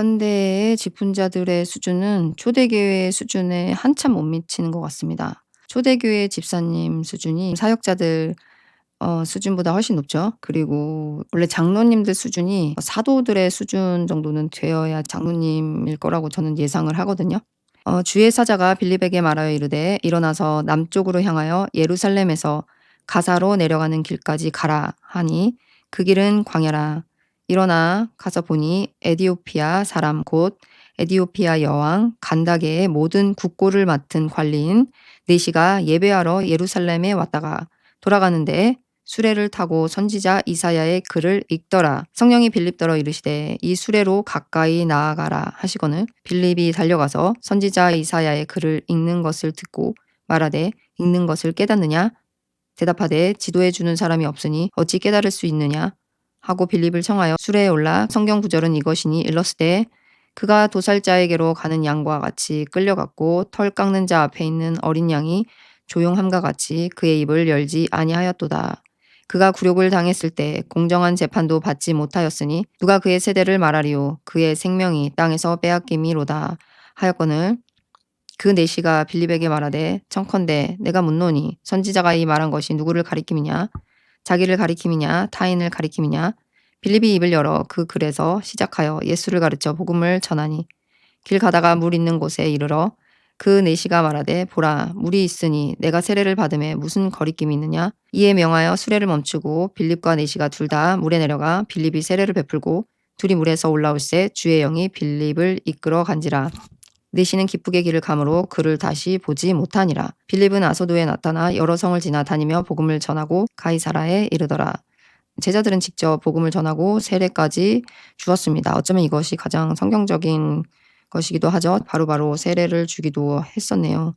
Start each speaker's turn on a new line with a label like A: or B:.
A: 현대의 직분자들의 수준은 초대교회 수준에 한참 못 미치는 것 같습니다. 초대교회 집사님 수준이 사역자들 어 수준보다 훨씬 높죠. 그리고 원래 장로님들 수준이 사도들의 수준 정도는 되어야 장로님일 거라고 저는 예상을 하거든요. 어 주의 사자가 빌립에게 말하여 이르되 일어나서 남쪽으로 향하여 예루살렘에서 가사로 내려가는 길까지 가라 하니 그 길은 광야라. 일어나 가서 보니 에디오피아 사람 곧 에디오피아 여왕 간다게의 모든 국고를 맡은 관리인 네시가 예배하러 예루살렘에 왔다가 돌아가는데 수레를 타고 선지자 이사야의 글을 읽더라. 성령이 빌립더러 이르시되 이 수레로 가까이 나아가라 하시거늘 빌립이 달려가서 선지자 이사야의 글을 읽는 것을 듣고 말하되 읽는 것을 깨닫느냐 대답하되 지도해 주는 사람이 없으니 어찌 깨달을 수 있느냐 하고 빌립을 청하여 수레에 올라 성경 구절은 이것이니 일렀으되 그가 도살자에게로 가는 양과 같이 끌려갔고 털 깎는 자 앞에 있는 어린 양이 조용함과 같이 그의 입을 열지 아니하였도다. 그가 굴욕을 당했을 때 공정한 재판도 받지 못하였으니 누가 그의 세대를 말하리요 그의 생명이 땅에서 빼앗김이로다 하였거늘 그 내시가 빌립에게 말하되 청컨대 내가 묻노니 선지자가 이 말한 것이 누구를 가리킴이냐 자기를 가리킴이냐 타인을 가리킴이냐 빌립이 입을 열어 그 글에서 시작하여 예수를 가르쳐 복음을 전하니 길 가다가 물 있는 곳에 이르러 그 내시가 말하되 보라 물이 있으니 내가 세례를 받음에 무슨 거리낌이 있느냐? 이에 명하여 수레를 멈추고 빌립과 내시가 둘 다 물에 내려가 빌립이 세례를 베풀고 둘이 물에서 올라올새 주의 영이 빌립을 이끌어 간지라 내시는 기쁘게 길을 가므로 그를 다시 보지 못하니라 빌립은 아소도에 나타나 여러 성을 지나 다니며 복음을 전하고 가이사라에 이르더라 제자들은 직접 복음을 전하고 세례까지 주었습니다. 어쩌면 이것이 가장 성경적인 것이기도 하죠. 바로바로 세례를 주기도 했었네요.